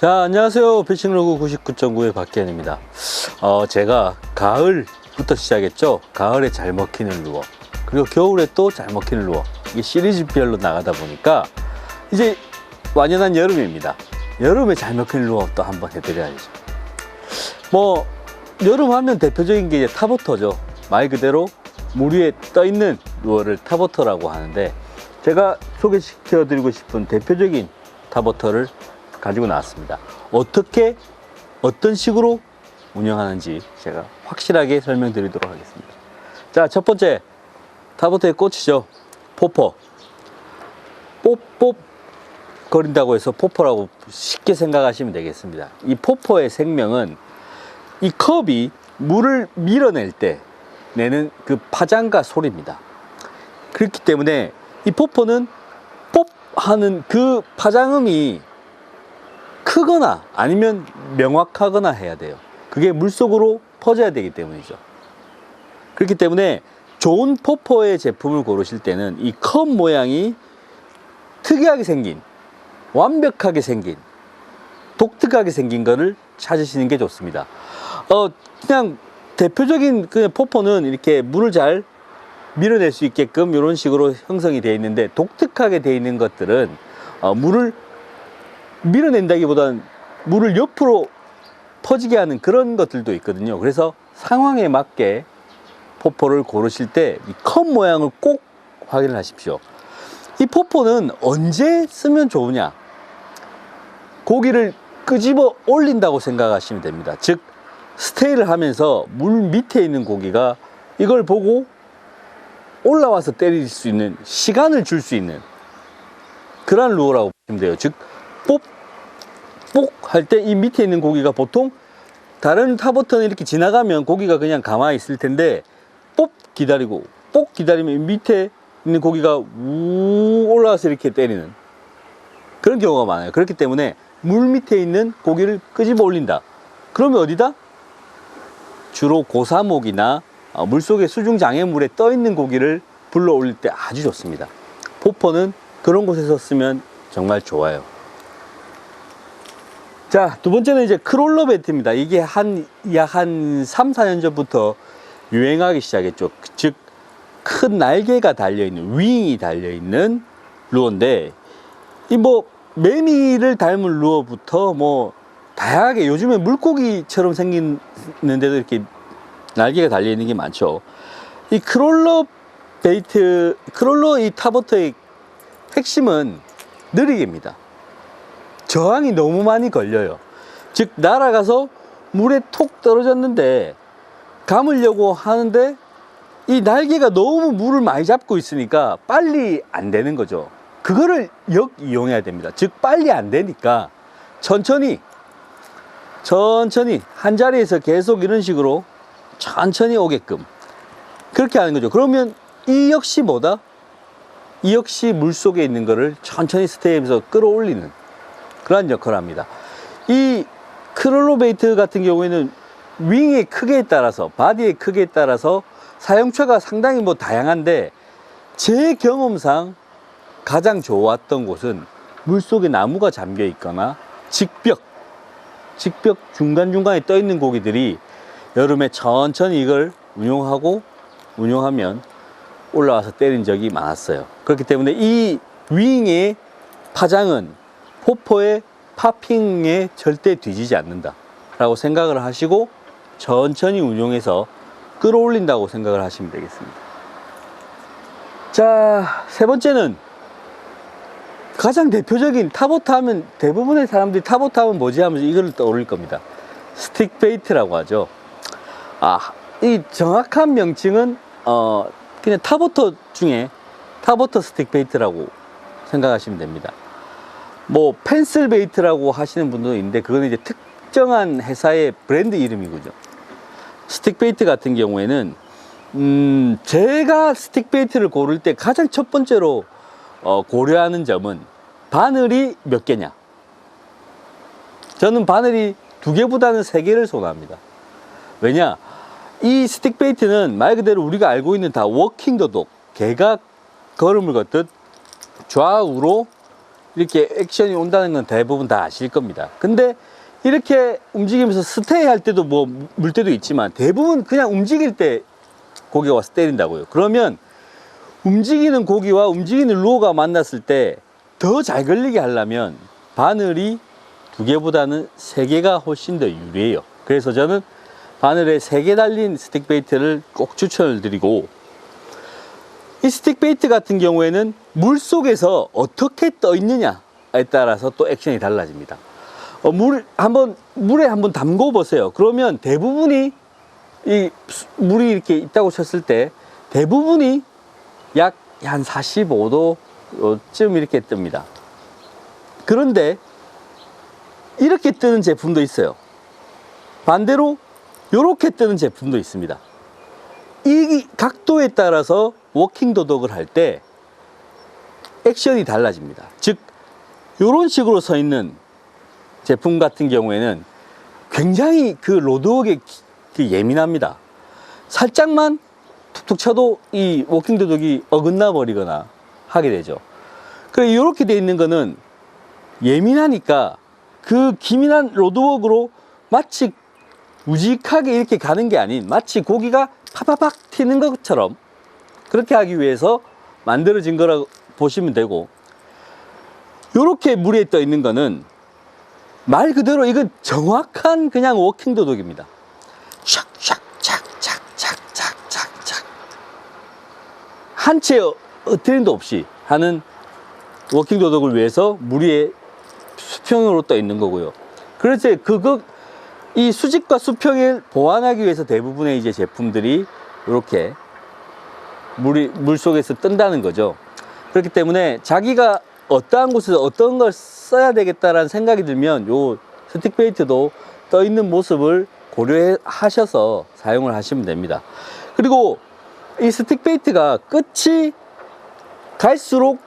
자, 안녕하세요. 피싱로그 99.9의 박기현입니다. 어, 제가 가을부터 시작했죠. 가을에 잘 먹히는 루어. 그리고 겨울에 또 잘 먹히는 루어. 이게 시리즈별로 나가다 보니까 이제 완연한 여름입니다. 여름에 잘 먹히는 루어 또 한번 해드려야죠. 뭐, 여름 하면 대표적인 게 이제 타버터죠. 말 그대로 물 위에 떠 있는 루어를 타버터라고 하는데 제가 소개시켜 드리고 싶은 대표적인 타버터를 가지고 나왔습니다. 어떻게 어떤 식으로 운영하는지 제가 확실하게 설명드리도록 하겠습니다. 자, 첫 번째 타버터의 꽃이죠. 포퍼. 뽀뽀 거린다고 해서 포퍼라고 쉽게 생각하시면 되겠습니다. 이 포퍼의 생명은 이 컵이 물을 밀어낼 때 내는 그 파장과 소리입니다. 그렇기 때문에 이 포퍼는 pop 하는 그 파장음이 크거나 아니면 명확하거나 해야 돼요. 그게 물속으로 퍼져야 되기 때문이죠. 그렇기 때문에 좋은 포퍼의 제품을 고르실 때는 이 컵 모양이 특이하게 생긴, 완벽하게 생긴, 독특하게 생긴 거를 찾으시는 게 좋습니다. 어, 그냥 대표적인 그 포퍼는 이렇게 물을 잘 밀어낼 수 있게끔 이런 식으로 형성이 되어 있는데 독특하게 되어 있는 것들은 어, 물을 밀어낸다기보다는 물을 옆으로 퍼지게 하는 그런 것들도 있거든요. 그래서 상황에 맞게 포포를 고르실 때 이 컵 모양을 꼭 확인을 하십시오. 이 포포는 언제 쓰면 좋으냐? 고기를 끄집어 올린다고 생각하시면 됩니다. 즉, 스테이를 하면서 물 밑에 있는 고기가 이걸 보고 올라와서 때릴 수 있는 시간을 줄 수 있는 그러한 루어라고 보시면 돼요. 즉, 뽁, 뽁할때 이 밑에 있는 고기가 보통 다른 타버터는 이렇게 지나가면 고기가 그냥 가만히 있을 텐데 뽁 기다리고 뽁 기다리면 이 밑에 있는 고기가 우 올라와서 이렇게 때리는 그런 경우가 많아요. 그렇기 때문에 물 밑에 있는 고기를 끄집어 올린다. 그러면 어디다? 주로 고사목이나 어, 물속에 수중 장애물에 떠 있는 고기를 불러 올릴 때 아주 좋습니다. 포퍼는 그런 곳에서 쓰면 정말 좋아요. 자, 두 번째는 이제 크롤러 배트입니다. 이게 한, 약 한 3, 4년 전부터 유행하기 시작했죠. 즉, 큰 날개가 달려있는, 윙이 달려있는 루어인데, 이 뭐, 매미를 닮은 루어부터 뭐, 다양하게 요즘에 물고기처럼 생기는데도 이렇게 날개가 달려있는 게 많죠. 이 크롤러 베이트, 크롤러 이 타버터의 핵심은 느리게입니다. 저항이 너무 많이 걸려요. 즉, 날아가서 물에 톡 떨어졌는데, 감으려고 하는데, 이 날개가 너무 물을 많이 잡고 있으니까 빨리 안 되는 거죠. 그거를 역 이용해야 됩니다. 즉, 빨리 안 되니까 천천히, 천천히 한 자리에서 계속 이런 식으로 천천히 오게끔 그렇게 하는 거죠. 그러면 이 역시 뭐다? 이 역시 물 속에 있는 거를 천천히 스테이에서 끌어올리는 그러한 역할을 합니다. 이 크롤로베이트 같은 경우에는 윙의 크기에 따라서 바디의 크기에 따라서 사용처가 상당히 뭐 다양한데 제 경험상 가장 좋았던 곳은 물속에 나무가 잠겨 있거나 직벽 직벽 중간중간에 떠 있는 고기들이 여름에 천천히 이걸 운용하고 운용하면 올라와서 때린 적이 많았어요. 그렇기 때문에 이 윙의 파장은 포포의 파핑에 절대 뒤지지 않는다. 라고 생각을 하시고 천천히 운용해서 끌어올린다고 생각을 하시면 되겠습니다. 자, 세 번째는 가장 대표적인 타보트 하면 대부분의 사람들이 타보트 하면 뭐지 하면서 이걸 떠올릴 겁니다. 스틱 베이트라고 하죠. 아, 이 정확한 명칭은 어 그냥 타보터 중에 타보터 스틱 베이트라고 생각하시면 됩니다. 뭐 펜슬 베이트라고 하시는 분도 있는데 그거는 이제 특정한 회사의 브랜드 이름이군요. 스틱 베이트 같은 경우에는 음 제가 스틱 베이트를 고를 때 가장 첫 번째로 어, 고려하는 점은 바늘이 몇 개냐. 저는 바늘이 두 개보다는 세 개를 선호합니다. 왜냐? 이 스틱 베이트는 말 그대로 우리가 알고 있는 다 워킹 더독, 개가 걸음을 걷듯 좌우로 이렇게 액션이 온다는 건 대부분 다 아실 겁니다. 근데 이렇게 움직이면서 스테이 할 때도 뭐 물 때도 있지만 대부분 그냥 움직일 때 고기가 와서 때린다고요. 그러면 움직이는 고기와 움직이는 루어가 만났을 때 더 잘 걸리게 하려면 바늘이 두 개보다는 세 개가 훨씬 더 유리해요. 그래서 저는 바늘에 세 개 달린 스틱 베이트를 꼭 추천을 드리고 이 스틱 베이트 같은 경우에는 물 속에서 어떻게 떠 있느냐에 따라서 또 액션이 달라집니다. 어, 물 한번 물에 한번 담궈 보세요. 그러면 대부분이 이 수- 물이 이렇게 있다고 쳤을 때 대부분이 약 한 45도쯤 이렇게 뜹니다. 그런데 이렇게 뜨는 제품도 있어요. 반대로 이렇게 뜨는 제품도 있습니다. 이 각도에 따라서 워킹 도덕을 할 때 액션이 달라집니다. 즉, 이런 식으로 서 있는 제품 같은 경우에는 굉장히 그 로드웍에 기- 그 예민합니다. 살짝만 툭툭 쳐도 이 워킹 도덕이 어긋나 버리거나 하게 되죠. 그래 이렇게 돼 있는 거는 예민하니까 그 기민한 로드웍으로 마치 우직하게 이렇게 가는 게 아닌 마치 고기가 파파팍 튀는 것처럼 그렇게 하기 위해서 만들어진 거라고 보시면 되고 이렇게 물에 떠 있는 거는 말 그대로 이건 정확한 그냥 워킹 도덕입니다. 샥샥샥샥샥샥샥 한채 어트렌도 없이 하는 워킹 도덕을 위해서 물 위에 수평으로 떠 있는 거고요. 그래서 그거 이 수직과 수평을 보완하기 위해서 대부분의 이제 제품들이 이렇게 물이 물 속에서 뜬다는 거죠. 그렇기 때문에 자기가 어떠한 곳에서 어떤 걸 써야 되겠다라는 생각이 들면 요 스틱 베이트도 떠 있는 모습을 고려하셔서 사용을 하시면 됩니다. 그리고 이 스틱 베이트가 끝이 갈수록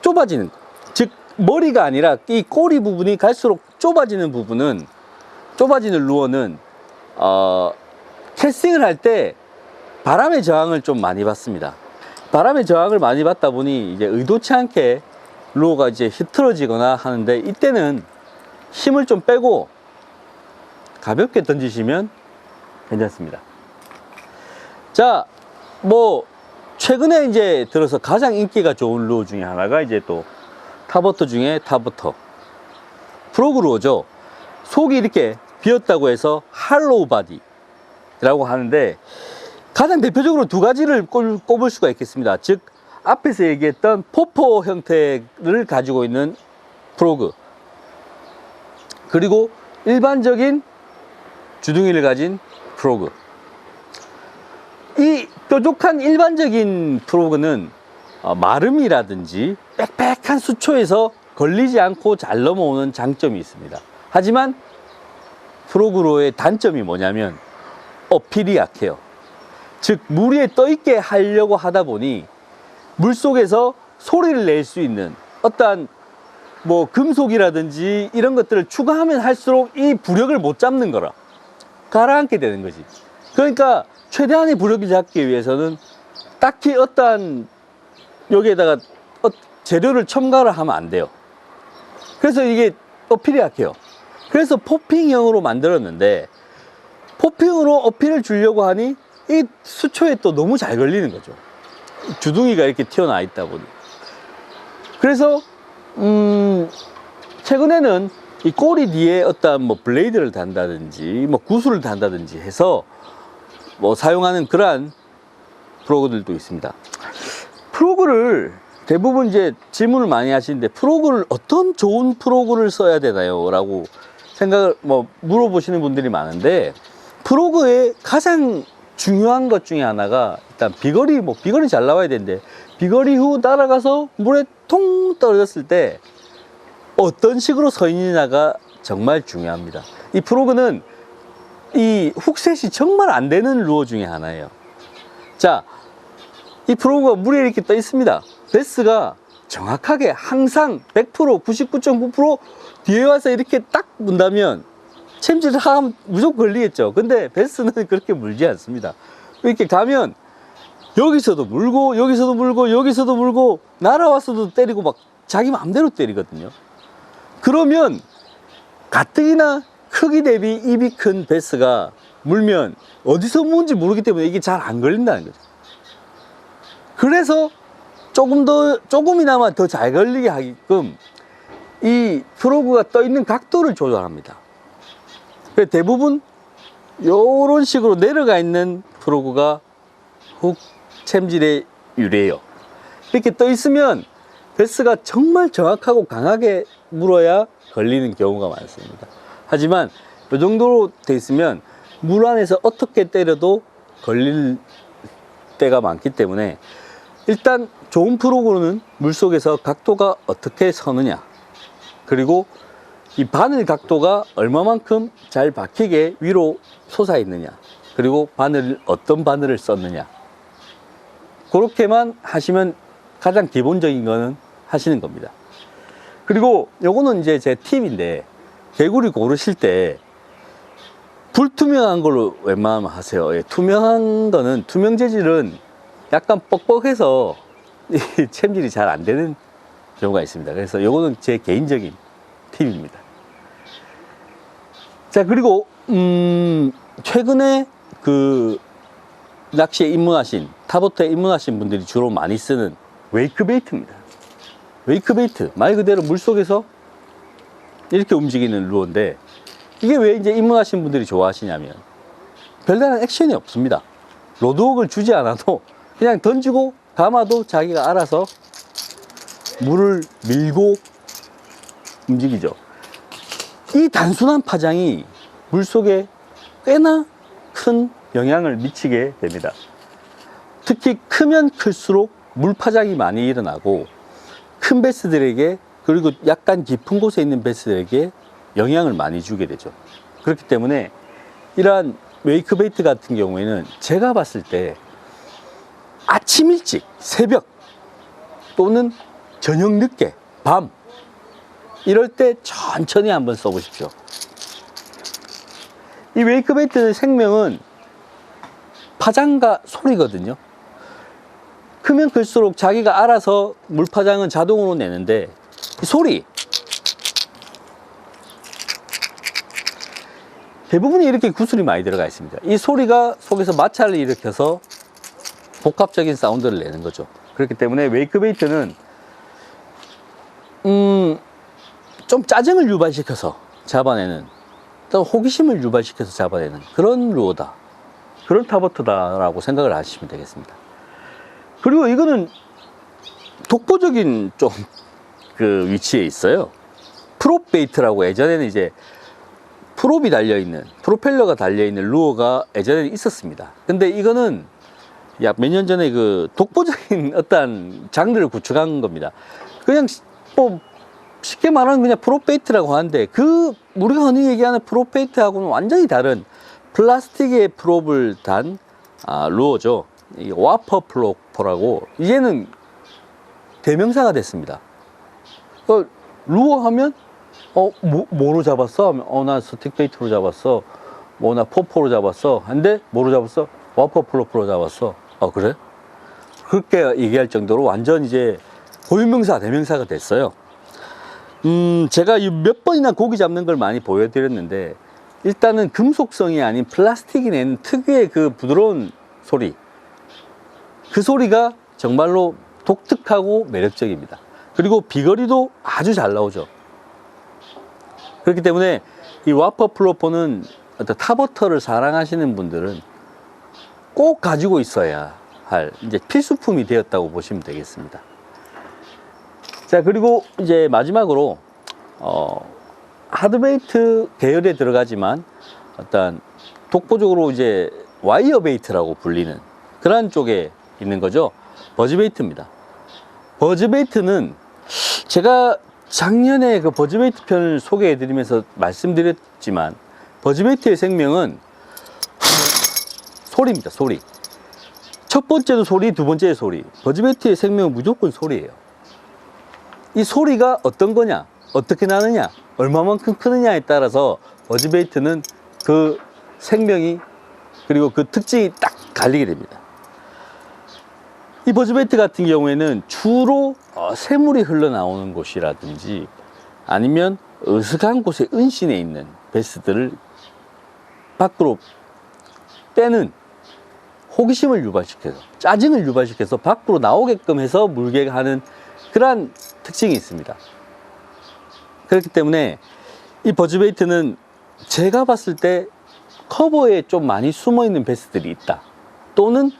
좁아지는 거. 즉 머리가 아니라 이 꼬리 부분이 갈수록 좁아지는 부분은 좁아지는 루어는 어, 캐스팅을 할 때 바람의 저항을 좀 많이 받습니다. 바람의 저항을 많이 받다 보니 이제 의도치 않게 루어가 이제 흐트러지거나 하는데 이때는 힘을 좀 빼고 가볍게 던지시면 괜찮습니다. 자, 뭐 최근에 이제 들어서 가장 인기가 좋은 루어 중에 하나가 이제 또 타버터 중에 타버터 프로그 루어죠. 속이 이렇게 비었다고 해서 할로우 바디라고 하는데 가장 대표적으로 두 가지를 꼽- 꼽을 수가 있겠습니다. 즉 앞에서 얘기했던 포포 형태를 가지고 있는 프로그 그리고 일반적인 주둥이를 가진 프로그 이 뾰족한 일반적인 프로그는 어, 마름이라든지 빽빽한 수초에서 걸리지 않고 잘 넘어오는 장점이 있습니다. 하지만 프로그로의 단점이 뭐냐면 어필이 약해요. 즉, 물 위에 떠있게 하려고 하다 보니 물 속에서 소리를 낼 수 있는 어떠한 뭐 금속이라든지 이런 것들을 추가하면 할수록 이 부력을 못 잡는 거라. 가라앉게 되는 거지. 그러니까 최대한의 부력을 잡기 위해서는 딱히 어떠한 여기에다가 어- 재료를 첨가를 하면 안 돼요. 그래서 이게 어필이 약해요. 그래서 포핑형으로 만들었는데 포핑으로 어필을 주려고 하니 이 수초에 또 너무 잘 걸리는 거죠. 주둥이가 이렇게 튀어나와 있다 보니. 그래서 음 최근에는 이 꼬리 뒤에 어떤 뭐 블레이드를 단다든지 뭐 구슬을 단다든지 해서 뭐 사용하는 그러한 프로그들도 있습니다. 프로그를 대부분 이제 질문을 많이 하시는데 프로그를 어떤 좋은 프로그를 써야 되나요? 라고 생각을 뭐 물어보시는 분들이 많은데 프로그의 가장 중요한 것 중에 하나가 일단 비거리 뭐 비거리 잘 나와야 되는데 비거리 후 날아가서 물에 통 떨어졌을 때 어떤 식으로 서 있느냐가 정말 중요합니다. 이 프로그는 이 훅셋이 정말 안 되는 루어 중에 하나예요. 자, 이 프로그가 물에 이렇게 떠 있습니다. 베스가 정확하게 항상 100%, 99.9% 뒤에 와서 이렇게 딱 문다면 챔질을 하면 무조건 걸리겠죠. 근데 베스는 그렇게 물지 않습니다. 이렇게 가면 여기서도 물고, 여기서도 물고, 여기서도 물고, 날아와서도 때리고 막 자기 마음대로 때리거든요. 그러면 가뜩이나 크기 대비 입이 큰 베스가 물면 어디서 문지 모르기 때문에 이게 잘 안 걸린다는 거죠. 그래서 조금 더, 조금이나마 더 잘 걸리게 하게끔 이 프로그가 떠 있는 각도를 조절합니다. 대부분 요런 식으로 내려가 있는 프로그가 훅 챔질에 유리해요. 이렇게 떠 있으면 베스가 정말 정확하고 강하게 물어야 걸리는 경우가 많습니다. 하지만 이 정도로 돼 있으면 물 안에서 어떻게 때려도 걸릴 때가 많기 때문에 일단 좋은 프로그는 물 속에서 각도가 어떻게 서느냐 그리고 이 바늘 각도가 얼마만큼 잘 박히게 위로 솟아 있느냐 그리고 바늘 어떤 바늘을 썼느냐. 그렇게만 하시면 가장 기본적인 거는 하시는 겁니다. 그리고 요거는 이제 제 팁인데 개구리 고르실 때 불투명한 걸로 웬만하면 하세요. 예, 투명한 거는 투명 재질은 약간 뻑뻑해서 이 챔질이 잘 안 되는 경우가 있습니다. 그래서 요거는 제 개인적인 팁입니다. 자 그리고 음 최근에 그 낚시에 입문하신 타보트에 입문하신 분들이 주로 많이 쓰는 웨이크 베이트입니다. 웨이크 베이트 말 그대로 물속에서 이렇게 움직이는 루어인데 이게 왜 이제 입문하신 분들이 좋아하시냐면 별다른 액션이 없습니다. 로드웍을 주지 않아도 그냥 던지고 감아도 자기가 알아서 물을 밀고 움직이죠 이 단순한 파장이 물 속에 꽤나 큰 영향을 미치게 됩니다. 특히 크면 클수록 물파장이 많이 일어나고 큰 베스들에게 그리고 약간 깊은 곳에 있는 베스들에게 영향을 많이 주게 되죠. 그렇기 때문에 이러한 웨이크 베이트 같은 경우에는 제가 봤을 때 아침 일찍 새벽 또는 저녁 늦게 밤 이럴 때 천천히 한번 써보십시오. 이 웨이크 베이트의 생명은 파장과 소리거든요. 크면 클수록 자기가 알아서 물파장은 자동으로 내는데 이 소리 대부분이 이렇게 구슬이 많이 들어가 있습니다. 이 소리가 속에서 마찰을 일으켜서 복합적인 사운드를 내는 거죠. 그렇기 때문에 웨이크 베이트는 음, 좀 짜증을 유발시켜서 잡아내는 또 호기심을 유발시켜서 잡아내는 그런 루어다. 그런 타버트다라고 생각을 하시면 되겠습니다. 그리고 이거는 독보적인 좀 그 위치에 있어요. 프롭 베이트라고 예전에는 이제 프롭이 달려있는 프로펠러가 달려있는 루어가 예전에는 있었습니다. 근데 이거는 약 몇 년 전에 그 독보적인 어떤 장르를 구축한 겁니다. 그냥 뭐 쉽게 말하면 그냥 프로페이트라고 하는데 그 우리가 흔히 얘기하는 프로페이트하고는 완전히 다른 플라스틱의 프롭을 단 아, 루어죠. 이 와퍼 플로퍼라고 이제는 대명사가 됐습니다. 그 루어 하면 어 뭐, 뭐로 잡았어? 어나 스틱 베이트로 잡았어. 뭐 나 포포로 잡았어. 근데 뭐로 잡았어? 와퍼 플로퍼로 잡았어. 어 그래? 그렇게 얘기할 정도로 완전 이제 고유명사 대명사가 됐어요. 음, 제가 이몇 번이나 고기 잡는 걸 많이 보여드렸는데, 일단은 금속성이 아닌 플라스틱이 내는 특유의 그 부드러운 소리. 그 소리가 정말로 독특하고 매력적입니다. 그리고 비거리도 아주 잘 나오죠. 그렇기 때문에 이 와퍼 플로퍼는 어떤 타버터를 사랑하시는 분들은 꼭 가지고 있어야 할 이제 필수품이 되었다고 보시면 되겠습니다. 자 그리고 이제 마지막으로 어, 하드베이트 계열에 들어가지만 어떤 독보적으로 이제 와이어 베이트라고 불리는 그러한 쪽에 있는 거죠. 버즈 베이트입니다. 버즈 베이트는 제가 작년에 그 버즈 베이트 편을 소개해 드리면서 말씀드렸지만 버즈 베이트의 생명은 소리입니다 소리. 첫 번째도 소리 두 번째 소리. 버즈 베이트의 생명은 무조건 소리예요 이 소리가 어떤 거냐, 어떻게 나느냐, 얼마만큼 크느냐에 따라서 버즈베이트는 그 생명이 그리고 그 특징이 딱 갈리게 됩니다. 이 버즈베이트 같은 경우에는 주로 어, 새물이 흘러나오는 곳이라든지 아니면 어색한 곳에 은신해 있는 베스들을 밖으로 빼는 호기심을 유발시켜서 짜증을 유발시켜서 밖으로 나오게끔 해서 물게 하는 그러한 특징이 있습니다. 그렇기 때문에 이 버즈베이트는 제가 봤을 때 커버에 좀 많이 숨어 있는 베스들이 있다. 또는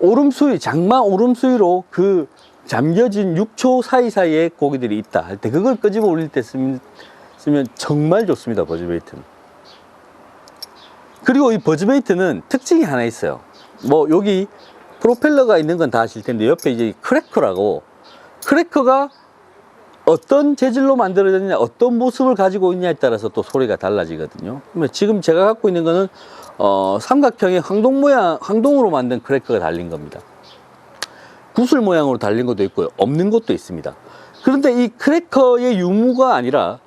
오름수위, 장마 오름수위로 그 잠겨진 6초 사이사이에 고기들이 있다 할 때 그걸 끄집어 올릴 때 쓰면, 정말 좋습니다. 버즈베이트는. 그리고 이 버즈베이트는 특징이 하나 있어요. 뭐 여기 프로펠러가 있는 건 다 아실 텐데 옆에 이제 크래커라고 크래커가 어떤 재질로 만들어졌느냐, 어떤 모습을 가지고 있냐에 따라서 또 소리가 달라지거든요. 지금 제가 갖고 있는 거는 어, 삼각형의 황동 모양, 황동으로 만든 크래커가 달린 겁니다. 구슬 모양으로 달린 것도 있고요. 없는 것도 있습니다. 그런데 이 크래커의 유무가 아니라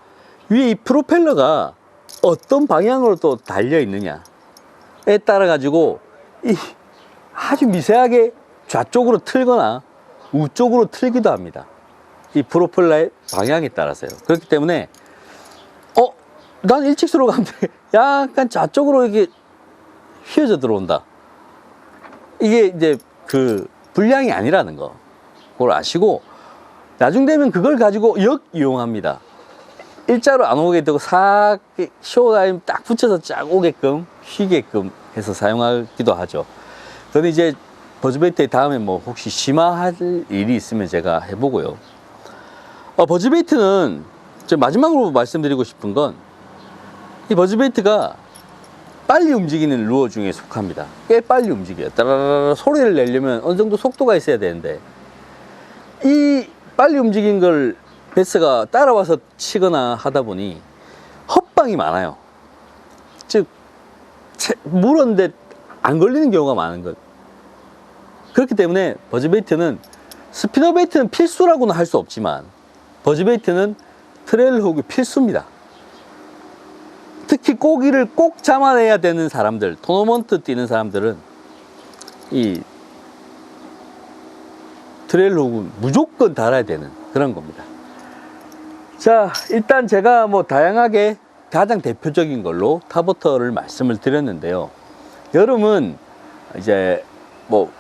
위에 이 프로펠러가 어떤 방향으로 또 달려 있느냐에 따라 가지고 이 아주 미세하게 좌쪽으로 틀거나 우쪽으로 틀기도 합니다. 이 프로펠러의 방향에 따라서요. 그렇기 때문에 어, 난 일직수로 가면 돼. 약간 좌쪽으로 이게 휘어져 들어온다. 이게 이제 그 불량이 아니라는 거. 그걸 아시고 나중 되면 그걸 가지고 역 이용합니다. 일자로 안 오게 되고 싹 쇼라인 딱 붙여서 쫙 오게끔 휘게끔 해서 사용하기도 하죠. 그런데 이제 버즈베이트의 다음에 뭐 혹시 심화할 일이 있으면 제가 해보고요. 어, 버즈베이트는 저 마지막으로 말씀드리고 싶은 건 이 버즈베이트가 빨리 움직이는 루어 중에 속합니다. 꽤 빨리 움직여요. 따라라라 소리를 내려면 어느 정도 속도가 있어야 되는데 이 빨리 움직인 걸 베스가 따라와서 치거나 하다 보니 헛방이 많아요. 즉 채- 물었는데 안 걸리는 경우가 많은 것. 그렇기 때문에 버즈베이트는 스피너 베이트는 필수라고는 할 수 없지만 버즈베이트는 트레일 훅이 필수입니다. 특히 고기를 꼭 잡아내야 되는 사람들, 토너먼트 뛰는 사람들은 이 트레일 훅은 무조건 달아야 되는 그런 겁니다. 자, 일단 제가 뭐 다양하게 가장 대표적인 걸로 타버터를 말씀을 드렸는데요. 여름은 이제 뭐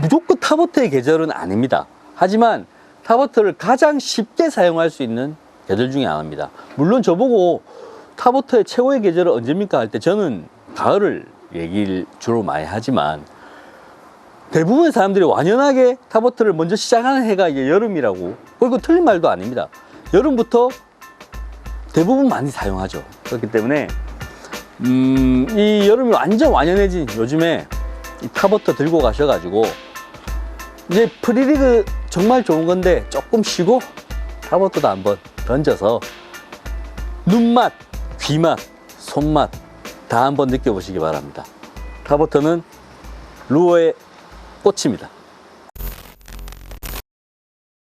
무조건 타버터의 계절은 아닙니다. 하지만 타버터를 가장 쉽게 사용할 수 있는 계절 중에 하나입니다. 물론 저보고 타버터의 최고의 계절은 언제입니까? 할 때 저는 가을을 얘기를 주로 많이 하지만 대부분의 사람들이 완연하게 타버터를 먼저 시작하는 해가 이제 여름이라고 그리고 틀린 말도 아닙니다. 여름부터 대부분 많이 사용하죠. 그렇기 때문에 음, 이 여름이 완전 완연해진 요즘에 이 타버터 들고 가셔가지고 이제 프리리그 정말 좋은 건데 조금 쉬고 타버터도 한번 던져서 눈맛, 귀맛, 손맛 다 한번 느껴보시기 바랍니다. 타버터는 루어의 꽃입니다.